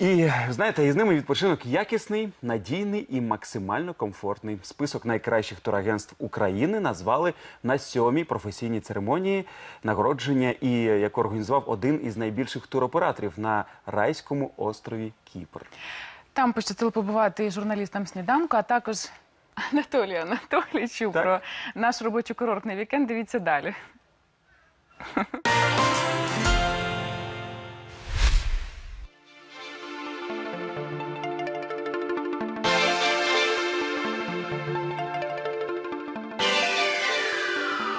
І знаєте, із ними відпочинок якісний, надійний і максимально комфортний. Список найкращих турагентств України назвали на сьомій професійній церемонії нагородження, і яку організував один із найбільших туроператорів на райському острові Кіпр. Там пощастило побувати і журналістам сніданку, а також Анатолію Анатолійовичу Так. про наш робочий курортний вікенд. Дивіться далі.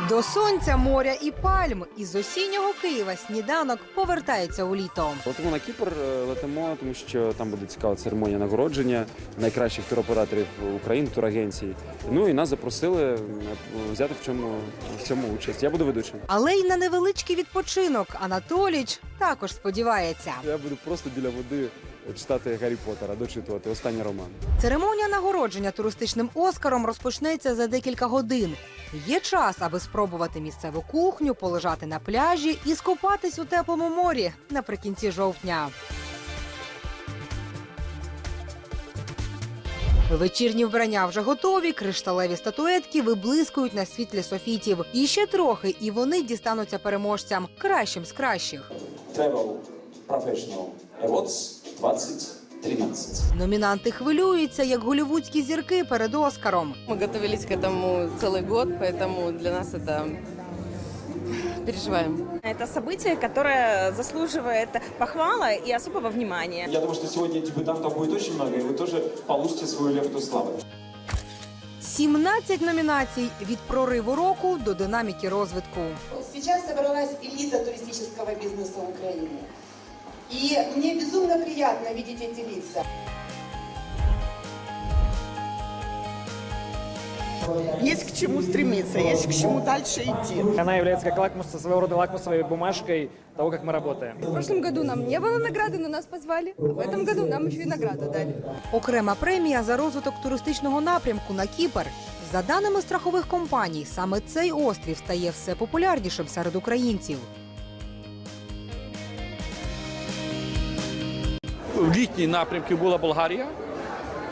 До сонця, моря і пальм із осіннього Києва сніданок повертається у літо. Летимо на Кіпр, е, летимо, тому що там буде цікава церемонія нагородження найкращих туроператорів України, турагенцій. Ну і нас запросили е, взяти в цьому в цьому участь. Я буду ведучим. Але й на невеличкий відпочинок Анатоліч також сподівається. Я буду просто біля води читати Гаррі Поттера, дочитувати останній роман. Церемонія нагородження туристичним оскаром розпочнеться за декілька годин. Є час, аби спробувати місцеву кухню, полежати на пляжі і скупатись у теплому морі наприкінці жовтня. Вечірні вбрання вже готові, кришталеві статуетки виблискують на світлі софітів. І ще трохи, і вони дістануться переможцям кращим з кращих. Travel Professional Awards 2013. Номінанти хвилюються, як голівудські зірки перед Оскаром. Мы готовились к этому целый год, поэтому для нас это переживаем. Это событие, которое заслуживает похвала и особого внимания. Я думаю, что сегодня дебютантов будет очень много, и вы тоже получите свою лепту славы. 17 номінацій від прориву року до динаміки розвитку. Сейчас собралась элита туристического бизнеса Украины. И мне безумно приятно видеть эти лица. Есть к чему стремиться, есть к чему дальше идти. Она является как лакмус, своего рода лакмусовой бумажкой того, как мы работаем. В прошлом году нам не было награды, но нас позвали. В этом году нам еще и награду дали. Окрема премія за розвиток туристичного напрямку на Кіпр. За даними страхових компаній, саме цей острів стає все популярнішим серед українців. В літній напрямку була Болгарія.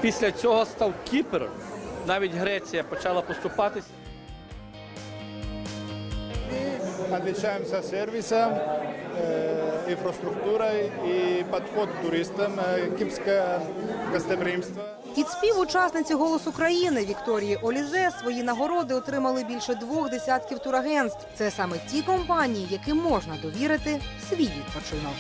Після цього став Кіпр. Навіть Греція почала поступатись. Отвечаем сервисом, э, инфраструктурой и подход к туристам, э, кипрское гостеприимство. Під спів учасниці «Голос України» Вікторії Олізе свої нагороди отримали більше двох десятків турагентств. Це саме ті компанії, яким можна довірити свій відпочинок.